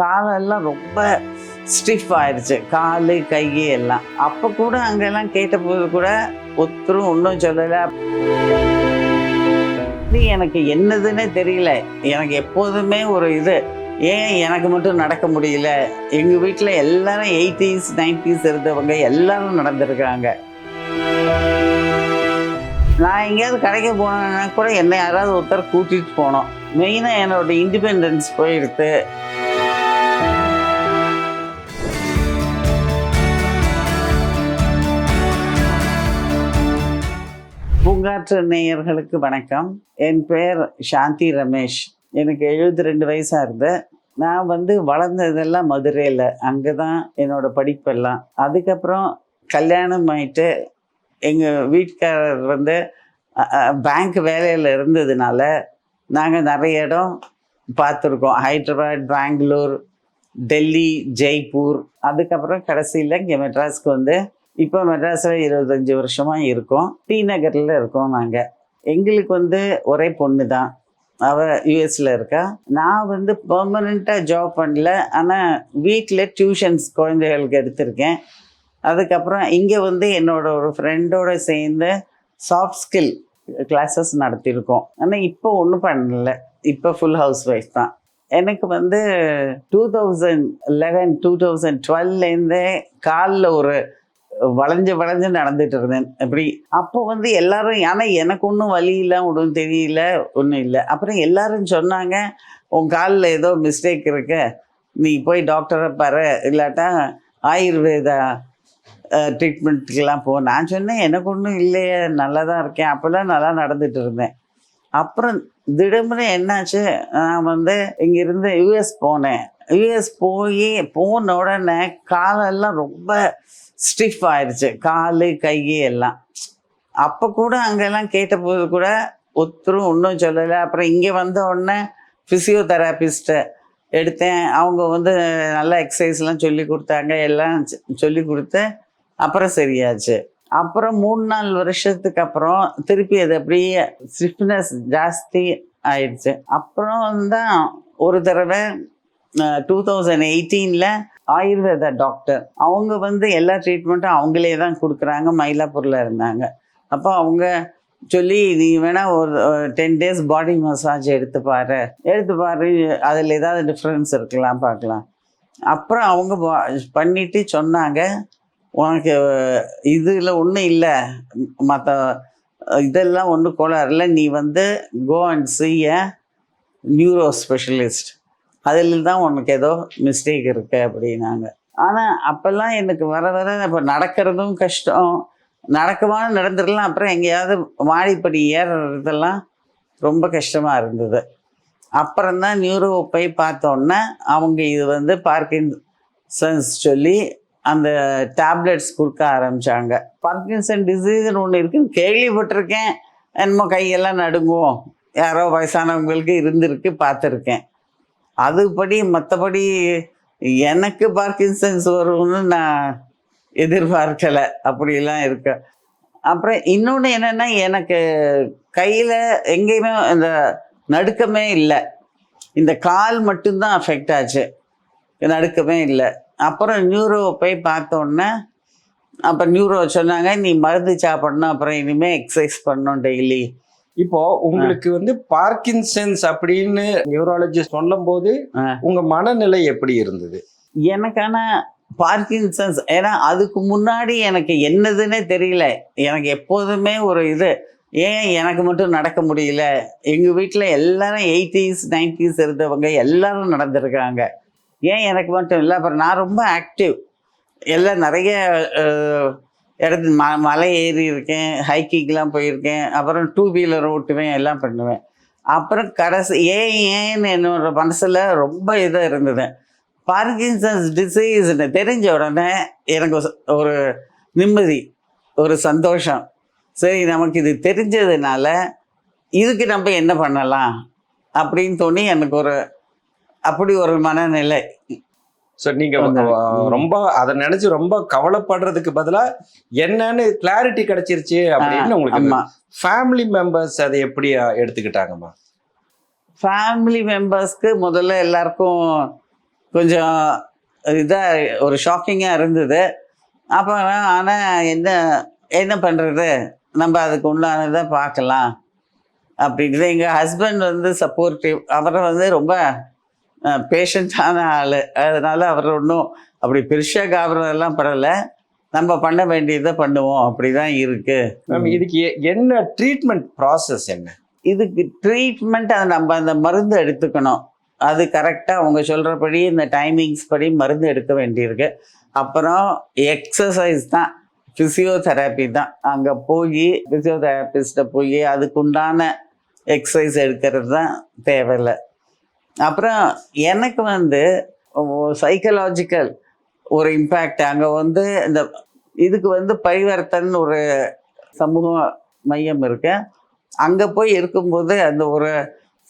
காலெல்லாம் ரொம்ப ஸ்டிஃப் ஆயிடுச்சு காலு கை எல்லாம். அப்போ கூட அங்கெல்லாம் கேட்டபோது கூட ஒருத்தரும் ஒன்றும் சொல்லலை. இது எனக்கு என்னதுன்னே தெரியல. எனக்கு எப்போதுமே ஒரு இது. ஏன் எனக்கு மட்டும் நடக்க முடியல? எங்கள் வீட்டில் எல்லாரும் எயிட்டிஸ் நைன்டிஸ் இருந்தவங்க எல்லாரும் நடந்திருக்காங்க நான் எங்கேயாவது கடைக்கு போனேன்னா கூட என்னை யாராவது ஒருத்தர் கூட்டிகிட்டு போனோம். மெயினாக என்னோட இண்டிபெண்டன்ஸ் போயிடுத்து. பூங்காற்று நேயர்களுக்கு வணக்கம். என் பெயர் சாந்தி ரமேஷ். எனக்கு எழுபத்தி ரெண்டு வயசாக இருந்து. நான் வந்து வளர்ந்ததெல்லாம் மதுரையில். அங்கே தான் என்னோடய படிப்பெல்லாம். அதுக்கப்புறம் கல்யாணம் ஆயிட்டு எங்கள் வீட்டுக்காரர் வந்து பேங்க் வேலையில் இருந்ததுனால நாங்கள் நிறைய இடம் பார்த்துருக்கோம். ஹைதராபாத் பெங்களூர் டெல்லி ஜெய்ப்பூர். அதுக்கப்புறம் கடைசியில் இங்கே மெட்ராஸ்க்கு வந்து இப்போ மெட்ராஸில் இருபத்தஞ்சி வருஷமாக இருக்கோம். டி நகரில் இருக்கோம் நாங்கள் எங்களுக்கு வந்து ஒரே பொண்ணு தான். அவள் யூஎஸில் இருக்கா. நான் வந்து பெர்மனெண்ட்டாக ஜாப் பண்ணல. ஆனால் வீட்டில் டியூஷன்ஸ் குழந்தைகளுக்கு எடுத்திருக்கேன். அதுக்கப்புறம் இங்கே வந்து என்னோட ஒரு ஃப்ரெண்டோடு சேர்ந்து சாஃப்ட் ஸ்கில் கிளாஸஸ் நடத்தியிருக்கோம். ஆனால் இப்போ ஒன்றும் பண்ணல. இப்போ ஃபுல் ஹவுஸ் ஒய்ஃப் தான். எனக்கு வந்து two thousand eleven two thousand டுவெல்லேருந்தே காலில் ஒரு வளைஞ்சு வளைஞ்சு நடந்துட்டு இருந்தேன். அப்படி அப்போ வந்து எல்லாரும் ஆனால் எனக்கு ஒன்றும் வழி இல்லை ஒன்றும் தெரியல ஒன்றும் இல்லை. அப்புறம் எல்லாரும் சொன்னாங்க உன் காலில் ஏதோ மிஸ்டேக் இருக்கு. நீ போய் டாக்டரை பாரு. இல்லாட்டா ஆயுர்வேதா ட்ரீட்மெண்ட்டுக்கெல்லாம் போ. நான் சொன்னேன் எனக்கு ஒன்றும் இல்லையே நல்லா தான் இருக்கேன். அப்போல்லாம் நல்லா நடந்துட்டு இருந்தேன். அப்புறம் திடீர்னு என்னாச்சு நான் வந்து இங்கேருந்து யூஎஸ் போனேன். யூஎஸ் போய் போன உடனே காலெல்லாம் ரொம்ப ஸ்டிஃப் ஆயிடுச்சு காலு கை எல்லாம். அப்போ கூட அங்கெல்லாம் கேட்டபோது கூட ஒத்தரும் ஒன்றும் சொல்லலை. அப்புறம் இங்கே வந்த உடனே ஃபிசியோதெராபிஸ்ட்டை எடுத்தேன். அவங்க வந்து நல்லா எக்ஸசைஸ்லாம் சொல்லி கொடுத்தாங்க. எல்லாம் சொல்லி கொடுத்து அப்புறம் சரியாச்சு. அப்புறம் மூணு நாலு வருஷத்துக்கு அப்புறம் திருப்பி அது அப்படியே ஸ்டிஃப்னஸ் ஜாஸ்தி ஆயிடுச்சு. அப்புறம் தான் ஒரு தடவை டூ தௌசண்ட் எயிட்டீனில் ஆயுர்வேத டாக்டர் அவங்க வந்து எல்லா ட்ரீட்மெண்ட்டும் அவங்களே தான் கொடுக்குறாங்க மயிலாப்பூரில் இருந்தாங்க. அப்போ அவங்க சொல்லி நீ வேணா ஒரு டென் டேஸ் பாடி மசாஜ் எடுத்து பாரு. எடுத்து பாரு அதில் ஏதாவது டிஃப்ரென்ஸ் இருக்கலாம் பார்க்கலாம். அப்புறம் அவங்க பண்ணிட்டு சொன்னாங்க உனக்கு இதில் ஒன்றும் இல்லை. மற்ற இதெல்லாம் ஒன்றும் கோளாறுல நீ வந்து go and see a neuro specialist அதில் தான் உனக்கு ஏதோ மிஸ்டேக் இருக்கு அப்படின்னாங்க. ஆனால் அப்போல்லாம் எனக்கு வர வர இப்போ நடக்கிறதும் கஷ்டம். நடக்கமான நடந்துடலாம். அப்புறம் எங்கேயாவது மாடிப்படி ஏறுறதெல்லாம் ரொம்ப கஷ்டமாக இருந்தது. அப்புறம்தான் நியூரோ போய் பார்த்தோன்னே அவங்க இது வந்து பார்க்கின்சன்ஸ் சொல்லி அந்த டேப்லெட்ஸ் கொடுக்க ஆரம்பித்தாங்க பார்க்கின்சன் டிசீஸ்னு ஒன்று இருக்குன்னு கேள்விப்பட்டிருக்கேன். என்னமோ கையெல்லாம் நடுங்குவோம். யாரோ வயசானவங்களுக்கு இருந்திருக்கு பார்த்துருக்கேன். அதுபடி மற்றபடி எனக்கு பார்க்கின்சன்ஸ் வரும்னு நான் எதிர்பார்க்கலை. அப்படிலாம் இருக்கு. அப்புறம் இன்னொன்று என்னென்னா எனக்கு கையில் எங்கேயுமே இந்த நடுக்கமே இல்லை. இந்த கால் மட்டும்தான் அஃபெக்ட் ஆச்சு. நடுக்கமே இல்லை. அப்புறம் நியூரோ போய் பார்த்தோன்னே அப்போ நியூரோ சொன்னாங்க நீ மருந்து சாப்பிடணும் அப்புறம் இனிமேல் எக்ஸசைஸ் பண்ணணும் டெய்லி இப்போ உங்களுக்கு வந்து பார்க்கின்சன்ஸ் அப்படின்னு நியூராலஜிஸ்ட் சொல்லும் போது. உங்க மனநிலை எப்படி இருந்தது? எனக்கான பார்க்கின்சன்ஸ் ஏன்னா அதுக்கு முன்னாடி எனக்கு என்னதுன்னே தெரியல. எனக்கு எப்போதுமே ஒரு இது ஏன் எனக்கு மட்டும் நடக்க முடியல? எங்கள் வீட்டில் எல்லாரும் எயிட்டிஸ் நைன்டிஸ் இருந்தவங்க எல்லாரும் நடந்திருக்காங்க. ஏன் எனக்கு மட்டும் இல்லை அப்புறம் நான் ரொம்ப ஆக்டிவ் எல்லாம் நிறைய இடத்து ம மலை ஏறி இருக்கேன் ஹைக்கிங்லாம் போயிருக்கேன் அப்புறம் டூ வீலர் ஓட்டுவேன் எல்லாம் பண்ணுவேன். அப்புறம் கடைசி ஏன் ஏன்னு என்னோட மனசில் ரொம்ப இதாக இருந்தது. பார்க்கின்சன்ஸ் டிசீஸ்னு தெரிஞ்ச உடனே எனக்கு ஒரு- ஒரு நிம்மதி ஒரு சந்தோஷம். சரி நமக்கு இது தெரிஞ்சதுனால இதுக்கு நம்ம என்ன பண்ணலாம்? அப்படின்னு தோணி எனக்கு ஒரு அப்படி ஒரு மனநிலை. ஸோ நீங்க வந்து, அஹ், ம். ரொம்ப அதை நினைச்சு ரொம்ப கவலைப்படுறதுக்கு பதிலா என்னன்னு கிளாரிட்டி கிடைச்சிருச்சு அப்படின்னு உங்களுக்கு ஃபேமிலி மெம்பர்ஸ் அதை எப்படி எடுத்துக்கிட்டாங்கம்மா? ஃபேமிலி மெம்பர்ஸ்க்கு முதல்ல எல்லாருக்கும் கொஞ்சம் இதாக ஒரு ஷாக்கிங்காக இருந்தது. அப்போ ஆனால் என்ன என்ன பண்ணுறது நம்ம அதுக்கு உண்டானதை பார்க்கலாம். அப்படின்றது எங்கள் ஹஸ்பண்ட் வந்து சப்போர்ட்டிவ் அவரை வந்து ரொம்ப பேஷண்ட்டான ஆள். அதனால அவர் ஒன்றும் அப்படி பெருசாக காபுறதெல்லாம் படலை. நம்ம பண்ண வேண்டியதை பண்ணுவோம். அப்படி தான் இருக்குது மேம் இதுக்கு என்ன ட்ரீட்மெண்ட் ப்ராசஸ் என்ன? இதுக்கு ட்ரீட்மெண்ட் அதை நம்ம அந்த மருந்து எடுத்துக்கணும். அது கரெக்டாக அவங்க சொல்கிறபடி இந்த டைமிங்ஸ் படி மருந்து எடுக்க வேண்டியிருக்கு. அப்புறம் எக்ஸசைஸ் தான். ஃபிசியோதெரப்பி தான். அங்கே போய் ஃபிசியோதெரபிஸ்ட்டை போய் அதுக்குண்டான எக்ஸசைஸ் எடுக்கிறது தான் தேவையில்லை. அப்புறம் எனக்கு வந்து சைக்கலாஜிக்கல் ஒரு இம்பேக்ட் அங்கே வந்து இந்த இதுக்கு வந்து பரிவர்த்தன் ஒரு சமூக மையம் இருக்கு. அங்கே போய் இருக்கும்போது அந்த ஒரு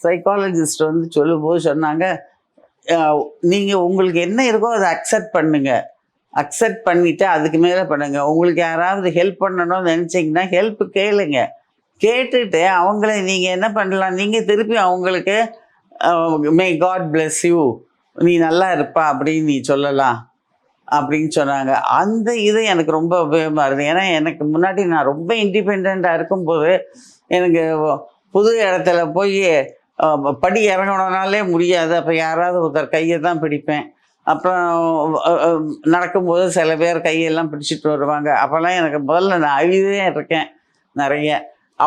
சைக்காலஜிஸ்ட் வந்து சொல்லும்போது சொன்னாங்க நீங்கள் உங்களுக்கு என்ன இருக்கோ அதை அக்செப்ட் பண்ணுங்க. அக்செப்ட் பண்ணிவிட்டு அதுக்கு மேலே பண்ணுங்க. உங்களுக்கு யாராவது ஹெல்ப் பண்ணணும்னு நினச்சிங்கன்னா ஹெல்ப் கேளுங்க. கேட்டுட்டு அவங்கள நீங்கள் என்ன பண்ணலாம்? நீங்கள் திருப்பி அவங்களுக்கு மே காட் பிளெஸ் யூ நீ நல்லா இருப்பா அப்படின்னு நீ சொல்லலாம் அப்படின்னு சொன்னாங்க. அந்த இது எனக்கு ரொம்ப உபயோகமாக இருந்தது. ஏன்னா எனக்கு முன்னாடி நான் ரொம்ப இண்டிபெண்ட்டாக இருக்கும்போது எனக்கு புது இடத்துல போய் படி இறங்கணுனாலே முடியாது. அப்போ யாராவது ஒருத்தர் கையை தான் பிடிப்பேன். அப்புறம் நடக்கும்போது சில பேர் கையெல்லாம் பிடிச்சிட்டு வருவாங்க. அப்போல்லாம் எனக்கு முதல்ல நான் அழுதே இருக்கேன் நிறைய.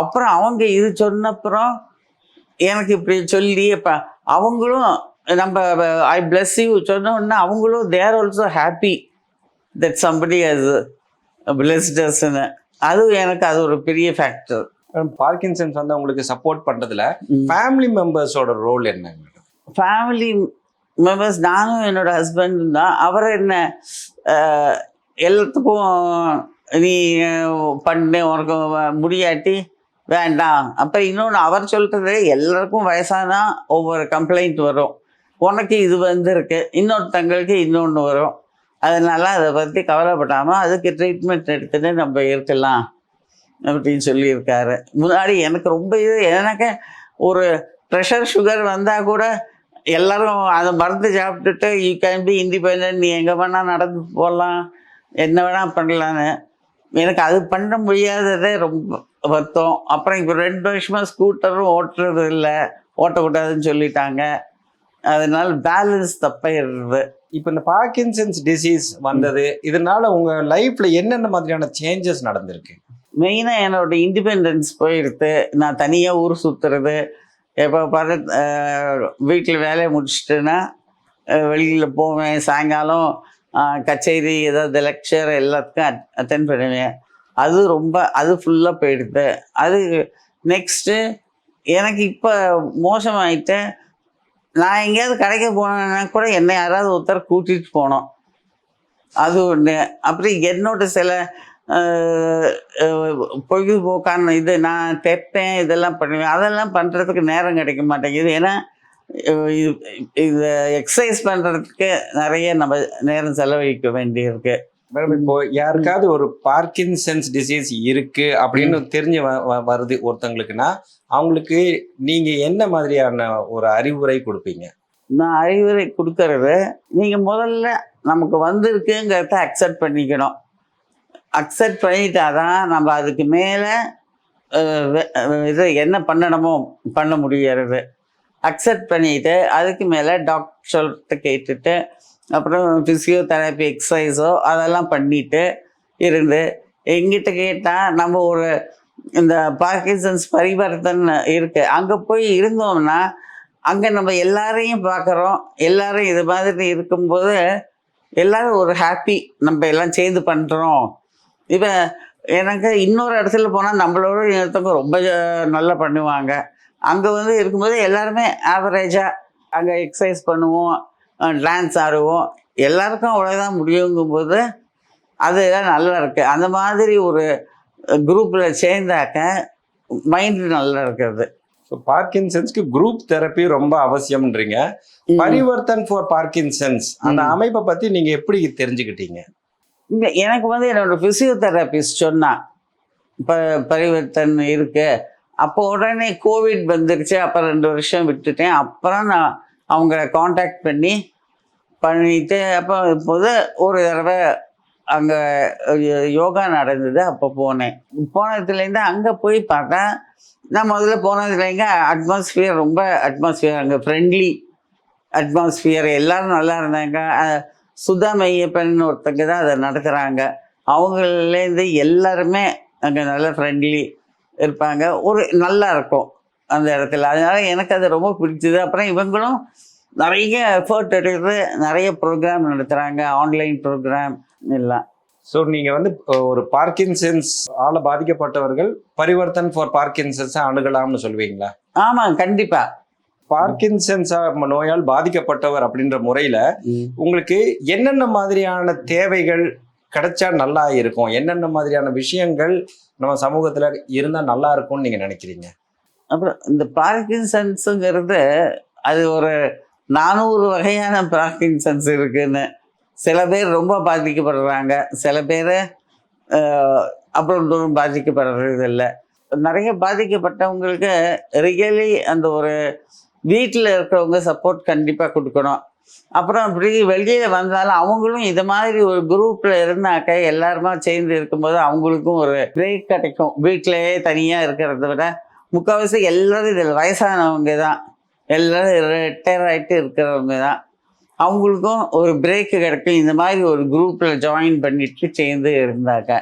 அப்புறம் அவங்க இது சொன்னப்புறம் எனக்கு இப்படி சொல்லி இப்போ அவங்களும் நம்ம ஐ bless யூ சொன்ன உடனே அவங்களும் they're also happy that somebody அது பிளஸ்டர்ஸ்னு அது எனக்கு அது ஒரு பெரிய ஃபேக்டர் பார்க்கின்சன்ஸ் வந்து உங்களுக்கு சப்போர்ட் பண்றதுல ஃபேமிலி மெம்பர்ஸோட ரோல் என்ன ஃபேமிலி மெம்பர்ஸ் நானும் என்னோட ஹஸ்பண்டும் தான். அவர் என்ன எல்லாத்துக்கும் நீ பண்ணு உனக்கு முடியாட்டி வேண்டாம். அப்போ இன்னொன்று அவர் சொல்கிறது எல்லாருக்கும் வயசானா ஒவ்வொரு கம்ப்ளைண்ட் வரும். உனக்கு இது வந்திருக்கு இன்னொருத்தங்களுக்கு இன்னொன்று வரும். அதனால் அதை பற்றி கவலைப்படாமல் அதுக்கு ட்ரீட்மெண்ட் எடுத்துட்டு நம்ம இருக்கலாம் அப்படின்னு சொல்லியிருக்காரு. முன்னாடி எனக்கு ரொம்ப இது எனக்கு ஒரு ப்ரெஷர் சுகர் வந்தால் கூட எல்லோரும் அதை மருந்து சாப்பிட்டுட்டு யூ கேன் பி இண்டிபெண்ட் நீ எங்கே வேணால் நடந்து போகலாம் என்ன வேணால் பண்ணலான்னு எனக்கு அது பண்ண முடியாததே ரொம்ப வருத்தம். அப்புறம் இப்போ ரெண்டு வருஷமாக ஸ்கூட்டரும் ஓட்டுறது இல்லை. ஓட்டக்கூடாதுன்னு சொல்லிட்டாங்க. அதனால பேலன்ஸ் தப்பாயிடுறது இப்போ இந்த பார்க்கின்சன்ஸ் டிசீஸ் வந்தது. இதனால உங்க லைஃப்ல என்னென்ன மாதிரியான சேஞ்சஸ் நடந்திருக்கு? மெயினாக என்னோட இண்டிபெண்டன்ஸ் போயிடுது நான் தனியாக ஊர் சுற்றுறது எப்போ பாரு வீட்டில் வேலையை முடிச்சிட்டேன்னா வெளியில் போவேன். சாயங்காலம் கச்சேரி ஏதாவது லெக்சர் எல்லாத்துக்கும் அட்டென்ட் பண்ணுவேன். அது ரொம்ப அது ஃபுல்லாக போயிடுது. அது நெக்ஸ்ட்டு எனக்கு இப்போ மோசமாயிட்டு நான் எங்கேயாவது கடைக்கு போனேன்னா கூட என்னை யாராவது ஒருத்தர் கூட்டிகிட்டு போனோம் அது ஒன்று அப்புறம் என்னோட சில பொழுதுபோக்கான இது நான் தைப்பேன் இதெல்லாம் பண்ணுவேன். அதெல்லாம் பண்ணுறதுக்கு நேரம் கிடைக்க மாட்டேங்குது. ஏன்னா இது- எக்ஸசைஸ் பண்ணுறதுக்கு நிறைய நம்ம நேரம் செலவழிக்க வேண்டியிருக்கு. மேடம் இப்போ யாருக்காவது ஒரு பார்க்கின்சன்ஸ் டிசீஸ் இருக்கு அப்படின்னு தெரிஞ்சு வருது ஒருத்தங்களுக்குன்னா அவங்களுக்கு நீங்க என்ன மாதிரியான ஒரு அறிவுரை கொடுப்பீங்க? நான் அறிவுரை கொடுக்கறது நீங்கள் முதல்ல நமக்கு வந்திருக்குங்கிறத அக்செப்ட் பண்ணிக்கணும். அக்செப்ட் பண்ணிட்டாதான் நம்ம அதுக்கு மேலே இது என்ன பண்ணணுமோ பண்ண முடியறது. அக்செப்ட் பண்ணிட்டு அதுக்கு மேலே டாக்டர் கேட்டுட்டு அப்புறம் ஃபிசியோதெரப்பி எக்ஸசைஸோ அதெல்லாம் பண்ணிட்டு இருந்து எங்கிட்ட கேட்டால் நம்ம ஒரு இந்த பார்க்கின்சன்ஸ் பரிவர்த்தன் இருக்குது அங்கே போய் இருந்தோம்னா அங்கே நம்ம எல்லாரையும் பார்க்குறோம். எல்லாரும் இது மாதிரி இருக்கும்போது எல்லாரும் ஒரு ஹாப்பி நம்ம எல்லாம் சேர்ந்து பண்ணுறோம் இப்போ எனக்கு இன்னொரு இடத்துல போனால் நம்மளோட இன்னொருத்தவங்க ரொம்ப நல்லா பண்ணுவாங்க. அங்கே வந்து இருக்கும்போது எல்லாருமே ஆவரேஜாக அங்கே எக்ஸசைஸ் பண்ணுவோம் டான்ஸ் ஆடுவோம். எல்லாருக்கும் அவ்வளோதான் முடியுங்கும்போது அதெல்லாம் நல்லா இருக்குது அந்த மாதிரி ஒரு குரூப்பில் சேர்ந்தாக்க மைண்டு நல்லா இருக்கிறது. ஸோ பார்க்கின்சன்ஸ்க்கு குரூப் தெரப்பி ரொம்ப அவசியம்ன்றீங்க. பரிவர்த்தன் ஃபார் பார்க்கின்சன்ஸ் அந்த. அமைப்பை பத்தி நீங்க எப்படி தெரிஞ்சுக்கிட்டீங்க? இங்க எனக்கு வந்து என்னோட ஃபிசியோதெரபிஸ்ட் சொன்னான் ப பரிவர்த்தன் இருக்கு. அப்போ உடனே கோவிட் வந்துருச்சு. அப்போ ரெண்டு வருஷம் விட்டுட்டேன். அப்புறம் நான் அவங்கள காண்டாக்ட் பண்ணி பண்ணிட்டு அப்போ இப்போது ஒரு தடவை அங்கே யோகா நடந்தது. அப்போ போனேன். போனதுலேருந்து அங்கே போய் பார்த்தா நான் முதல்ல போனதுலேங்க அட்மாஸ்ஃபியர் ரொம்ப அட்மாஸ்ஃபியர் அங்கே ஃப்ரெண்ட்லி அட்மாஸ்ஃபியர் எல்லோரும் நல்லா இருந்தாங்க. சுதா மையப்பன் ஒருத்தங்க தான் அதை நடத்துகிறாங்க அவங்களேருந்து எல்லாருமே அங்கே நல்ல ஃப்ரெண்ட்லி இருப்பாங்க. ஒரு நல்லா இருக்கும் அந்த இடத்துல. அதனால எனக்கு அது ரொம்ப பிடிச்சது. அப்புறம் இவங்களும் நிறைய எஃபர்ட் எடுத்து நிறைய ப்ரோக்ராம் நடத்துகிறாங்க ஆன்லைன் ப்ரோக்ராம் எல்லாம். ஸோ நீங்க வந்து ஒரு பார்க்கின்சன்ஸ் ஆல பாதிக்கப்பட்டவர்கள் பரிவர்த்தன் ஃபார் பார்க்கின்சன்ஸ் அணுகலாம்னு சொல்லுவீங்களா? ஆமாம் கண்டிப்பாக பார்க்கின்சன்ஸ் நோயால் பாதிக்கப்பட்டவர் அப்படின்ற முறையில உங்களுக்கு என்னென்ன மாதிரியான தேவைகள் கிடைச்சா நல்லா இருக்கும். என்னென்ன மாதிரியான விஷயங்கள் நம்ம சமூகத்தில் இருந்தால் நல்லா இருக்கும்னு நீங்கள் நினைக்கிறீங்க? அப்புறம் இந்த பார்க்கின்சன்ஸுங்கிறது அது ஒரு நானூறு வகையான பார்க்கின்சன்ஸ் இருக்குன்னு சில பேர் ரொம்ப பாதிக்கப்படுறாங்க. சில பேர் அப்புறம் தூரம் பாதிக்கப்படுறது இல்லை நிறைய பாதிக்கப்பட்டவங்களுக்கு ரியலி அந்த ஒரு வீட்டில் இருக்கிறவங்க சப்போர்ட் கண்டிப்பாக கொடுக்கணும். அப்புறம் அப்படி வெளியில் வந்தாலும் அவங்களும் இது மாதிரி ஒரு குரூப்பில் இருந்தாக்க எல்லாருமா சேர்ந்து இருக்கும்போது அவங்களுக்கும் ஒரு பிரேக் கிடைக்கும். வீட்டிலேயே தனியாக இருக்கிறத விட முக்கால்வாசி எல்லோரும் இதில் வயசானவங்க தான். எல்லோரும் ரிட்டையர் ஆகிட்டு இருக்கிறவங்க தான். அவங்களுக்கும் ஒரு பிரேக்கு கிடைக்கும். இந்த மாதிரி ஒரு குரூப்பில் ஜாயின் பண்ணிட்டு சேர்ந்து இருந்தாக்க.